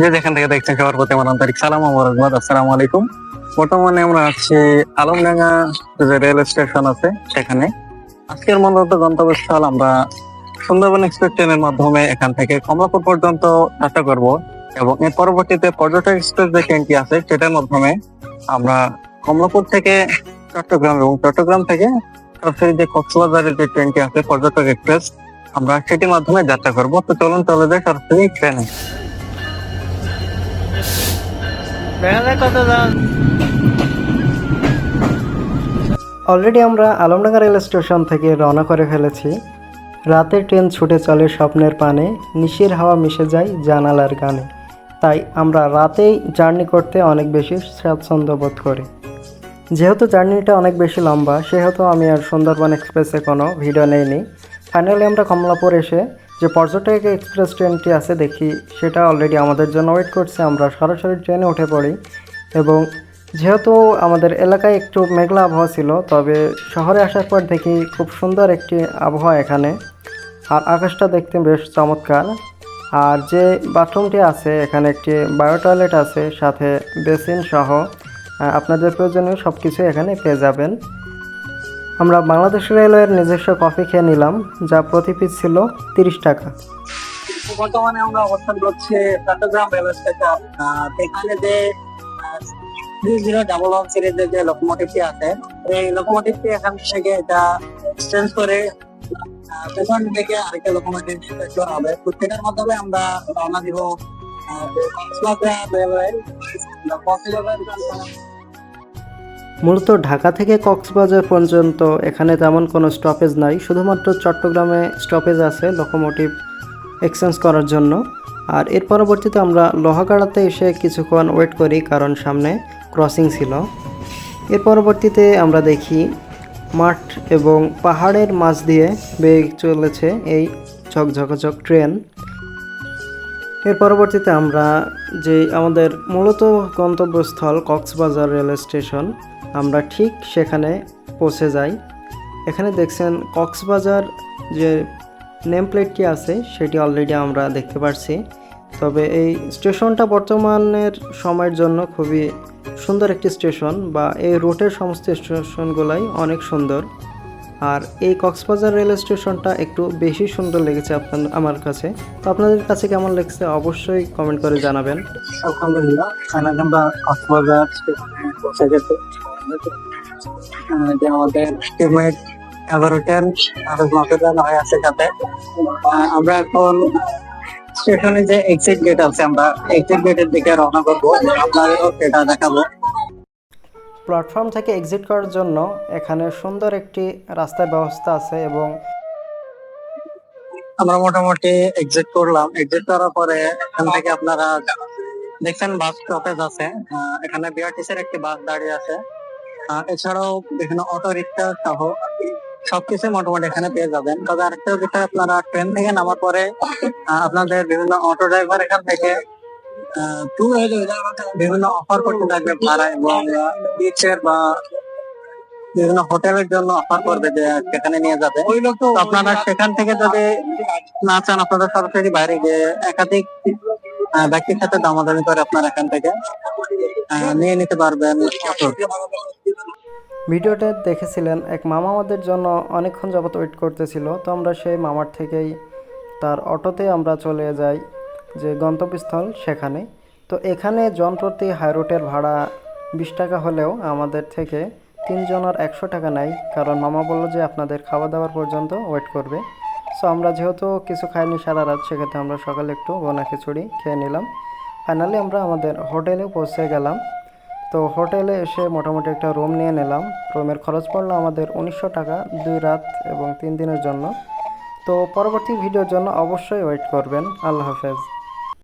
যে যেখান থেকে দেখছেন সবার প্রতি আমার আন্তরিক সালাম মোবারকবাদ আসসালামু আলাইকুম। বর্তমানে আমরা আছি আলমডাঙ্গা যে রেল স্টেশন আছে, সেখানে। আজকের মূলত গন্তব্যস্থল আমরা সুন্দরবন এক্সপ্রেস ট্রেনের মাধ্যমে এখান থেকে কমলাপুর পর্যন্ত যাত্রা করব এবং এর পরবর্তীতে পর্যটক এক্সপ্রেস যে ট্রেনটি আছে, সেটার মাধ্যমে আমরা কমলাপুর থেকে চট্টগ্রাম এবং চট্টগ্রাম থেকে সরাসরি যে কক্সবাজারের যে ট্রেনটি আছে, পর্যটক এক্সপ্রেস, আমরা সেটির মাধ্যমে যাত্রা করব। তো চলুন, চলে যাই সরাসরি ট্রেনে। অলরেডি আমরা আলমডাঙ্গা রেল স্টেশন থেকে রওনা করে ফেলেছি। রাতের ট্রেন ছুটে চলে স্বপ্নের পানে, নিশির হাওয়া মিশে যায় জানালার গানে তাই আমরা রাতেই জার্নি করতে অনেক বেশি স্বাচ্ছন্দ্য বোধ করি। যেহেতু জার্নিটা অনেক বেশি লম্বা, সেহেতু আমি আর সুন্দরবন এক্সপ্রেসে কোনো ভিডিও নেইনি। ফাইনালি আমরা কমলাপুর এসে যে পর্যটক এক্সপ্রেস ট্রেনটি আছে, দেখি সেটা অলরেডি আমাদের জন্য ওয়েট করছে। আমরা সরাসরি ট্রেনে উঠে পড়ি এবং যেহেতু আমাদের এলাকায় একটু মেঘলা আবহাওয়া ছিল, তবে শহরে আসার পর দেখি খুব সুন্দর একটি আবহাওয়া এখানে। আর আকাশটা দেখতে বেশ চমৎকার। আর যে বাথরুমটি আছে, এখানে একটি বায়ো টয়লেট আছে, সাথে বেসিন সহ আপনাদের প্রয়োজনীয় সব কিছু এখানে পেয়ে যাবেন। আমরা বাংলাদেশ রেলওয়ের নিজস্ব কফি খেয়ে নিলাম, যা প্রতি পিস ছিল তিরিশ টাকা। বর্তমানে আমরা অবস্থান করছি চট্টগ্রাম রেল স্টেশন। যে জিরো ডাবল সিরিজের যে আছে, এই এটা চেঞ্জ করে থেকে আরেকটা মাধ্যমে আমরা রেলওয়ে মূলত ঢাকা থেকে কক্সবাজার পর্যন্ত এখানে তেমন কোনো স্টপেজ নাই, শুধুমাত্র চট্টগ্রামে স্টপেজ আছে লোকোমোটিভ এক্সচেঞ্জ করার জন্য। আর এর পরবর্তীতে আমরা লোহাগাড়াতে এসে কিছুক্ষণ ওয়েট করি কারণ সামনে ক্রসিং ছিল। এর পরবর্তীতে আমরা দেখি মাঠ এবং পাহাড়ের মাঝ দিয়ে বেগ চলেছে এই ঝকঝকঝক ট্রেন। এর পরবর্তীতে আমরা যে আমাদের মূলত গন্তব্যস্থল কক্সবাজার রেল স্টেশন আমরা ঠিক সেখানে পৌঁছে যাই। এখানে দেখছেন কক্সবাজার যে নেম প্লেটটি আছে, সেটি অলরেডি আমরা দেখতে পারছি। তবে এই স্টেশনটা বর্তমানের সময়ের জন্য খুবই সুন্দর একটি স্টেশন বা এই রুটের সমস্ত স্টেশনগুলাই অনেক সুন্দর। আর এই কক্সবাজার রেল স্টেশনটা একটু বেশি সুন্দর লেগেছে আপনার, আমার কাছে। তো আপনাদের কাছে কেমন লেগেছে অবশ্যই কমেন্ট করে জানাবেন। আমরা কক্সবাজার আমাদের হয়ে আছে আমরা এখন স্টেশনে যে এক্সিট গেট আছে, আমরা এক্সিট গেটের দিকে রওনা করব। আপনাদেরও সেটা দেখাবো। প্ল্যাটফর্ম থেকে এক্সিট করার জন্য এখানে সুন্দর একটি রাস্তার ব্যবস্থা আছে এবং আমরা মোটামুটি এক্সিট করলাম। এক্সিট করার পরে এখান থেকে আপনারা দেখছেন বাস স্টপেজ আছে। এখানে বিআরটিসি এর একটি বাস দাঁড়িয়ে আছে। এছাড়াও বিভিন্ন অটো রিক্সা সহ সবকিছু মোটামুটি এখানে পেয়ে যাবেন। তবে আরেকটা বিষয়, আপনারা ট্রেন থেকে নামার পরে আপনাদের বিভিন্ন অটো ড্রাইভার এখান থেকে বিভিন্ন অফার করতে থাকবে ভাড়া এবং বিচের বা বিভিন্ন হোটেলের জন্য অফার করবে যে সেখানে নিয়ে যাবে। আপনারা সেখান থেকে যদি না চান আপনারা সরাসরি বাইরে গিয়ে একাধিক ব্যক্তির সাথে দামাদামি করে আপনারা এখান থেকে নিয়ে নিতে পারবেন ভিডিওটা দেখেছিলেন এক মামা আমাদের জন্য অনেকক্ষণ যাবত ওয়েট করতেছিল তো আমরা সেই মামার থেকেই তার অটোতে আমরা চলে যাই। যে গন্তব্যস্থল সেখানে। তো এখানে জনপ্রতি হাইরোটের ভাড়া বিশ টাকা হলেও আমাদের থেকে তিনজনের একশো টাকা নেয়, কারণ মামা বলল যে আপনাদের খাওয়া দাওয়ার পর্যন্ত ওয়েট করবে। সো আমরা যেহেতু কিছু খাইনি সারা রাত, সেক্ষেত্রে আমরা সকালে একটু বোনা খিচুড়ি খেয়ে নিলাম। ফাইনালি আমরা আমাদের হোটেলে পৌঁছে গেলাম। তো হোটেলে এসে মোটামুটি একটা রুম নিয়ে নিলাম। রুমের খরচ পড়ল আমাদের উনিশশো টাকা দুই রাত এবং তিন দিনের জন্য। তো পরবর্তী ভিডিওর জন্য অবশ্যই ওয়েট করবেন। আল্লাহ হাফেজ।